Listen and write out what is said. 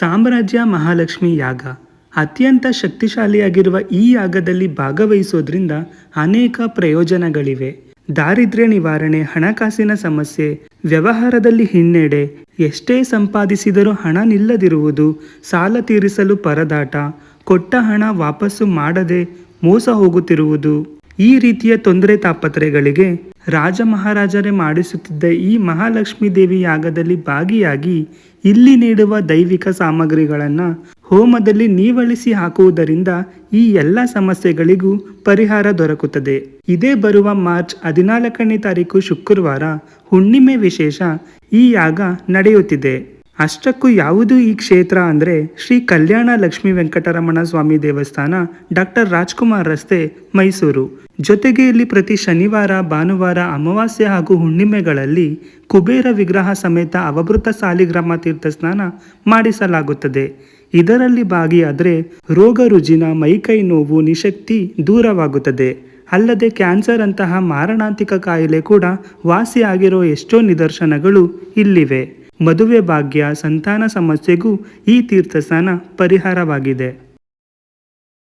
ಸಾಮ್ರಾಜ್ಯ ಮಹಾಲಕ್ಷ್ಮಿ ಯಾಗ. ಅತ್ಯಂತ ಶಕ್ತಿಶಾಲಿಯಾಗಿರುವ ಈ ಯಾಗದಲ್ಲಿ ಭಾಗವಹಿಸೋದ್ರಿಂದ ಅನೇಕ ಪ್ರಯೋಜನಗಳಿವೆ. ದಾರಿದ್ರ್ಯ ನಿವಾರಣೆ, ಹಣಕಾಸಿನ ಸಮಸ್ಯೆ, ವ್ಯವಹಾರದಲ್ಲಿ ಹಿನ್ನಡೆ, ಎಷ್ಟೇ ಸಂಪಾದಿಸಿದರೂ ಹಣ ನಿಲ್ಲದಿರುವುದು, ಸಾಲ ತೀರಿಸಲು ಪರದಾಟ, ಕೊಟ್ಟ ಹಣ ವಾಪಸ್ಸು ಮಾಡದೆ ಮೋಸ ಹೋಗುತ್ತಿರುವುದು ಈ ರೀತಿಯ ತೊಂದರೆ ತಾಪತ್ರೆಗಳಿಗೆ ರಾಜ ಮಹಾರಾಜರೇ ಮಾಡಿಸುತ್ತಿದ್ದ ಈ ಮಹಾಲಕ್ಷ್ಮೀ ದೇವಿ ಯಾಗದಲ್ಲಿ ಭಾಗಿಯಾಗಿ ಇಲ್ಲಿ ನೀಡುವ ದೈವಿಕ ಸಾಮಗ್ರಿಗಳನ್ನು ಹೋಮದಲ್ಲಿ ನೀವಳಿಸಿ ಹಾಕುವುದರಿಂದ ಈ ಎಲ್ಲ ಸಮಸ್ಯೆಗಳಿಗೂ ಪರಿಹಾರ ದೊರಕುತ್ತದೆ. ಇದೇ ಬರುವ ಮಾರ್ಚ್ ಹದಿನಾಲ್ಕನೇ ತಾರೀಕು ಶುಕ್ರವಾರ ಹುಣ್ಣಿಮೆ ವಿಶೇಷ ಈ ಯಾಗ ನಡೆಯುತ್ತಿದೆ. ಅಷ್ಟಕ್ಕೂ ಯಾವುದು ಈ ಕ್ಷೇತ್ರ ಅಂದರೆ ಶ್ರೀ ಕಲ್ಯಾಣ ಲಕ್ಷ್ಮೀ ವೆಂಕಟರಮಣ ಸ್ವಾಮಿ ದೇವಸ್ಥಾನ ಡಾಕ್ಟರ್ ರಾಜ್ಕುಮಾರ್ ರಸ್ತೆ, ಮೈಸೂರು. ಜೊತೆಗೆ ಇಲ್ಲಿ ಪ್ರತಿ ಶನಿವಾರ, ಭಾನುವಾರ, ಅಮಾವಾಸ್ಯೆ ಹಾಗೂ ಹುಣ್ಣಿಮೆಗಳಲ್ಲಿ ಕುಬೇರ ವಿಗ್ರಹ ಸಮೇತ ಅವಭೃತ ಸಾಲಿಗ್ರಾಮ ತೀರ್ಥ ಸ್ನಾನ ಮಾಡಿಸಲಾಗುತ್ತದೆ. ಇದರಲ್ಲಿ ಭಾಗಿಯಾದರೆ ರೋಗ ರುಜಿನ, ಮೈಕೈ ನೋವು, ನಿಶಕ್ತಿ ದೂರವಾಗುತ್ತದೆ. ಅಲ್ಲದೆ ಕ್ಯಾನ್ಸರ್ ಅಂತಹ ಮಾರಣಾಂತಿಕ ಕಾಯಿಲೆ ಕೂಡ ವಾಸಿಯಾಗಿರೋ ಎಷ್ಟೋ ನಿದರ್ಶನಗಳು ಇಲ್ಲಿವೆ. ಮದುವೆ ಭಾಗ್ಯ ಸಂತಾನ ಸಮಸ್ಯೆಗೂ ಈ ತೀರ್ಥಸ್ನಾನ ಪರಿಹಾರವಾಗಿದೆ.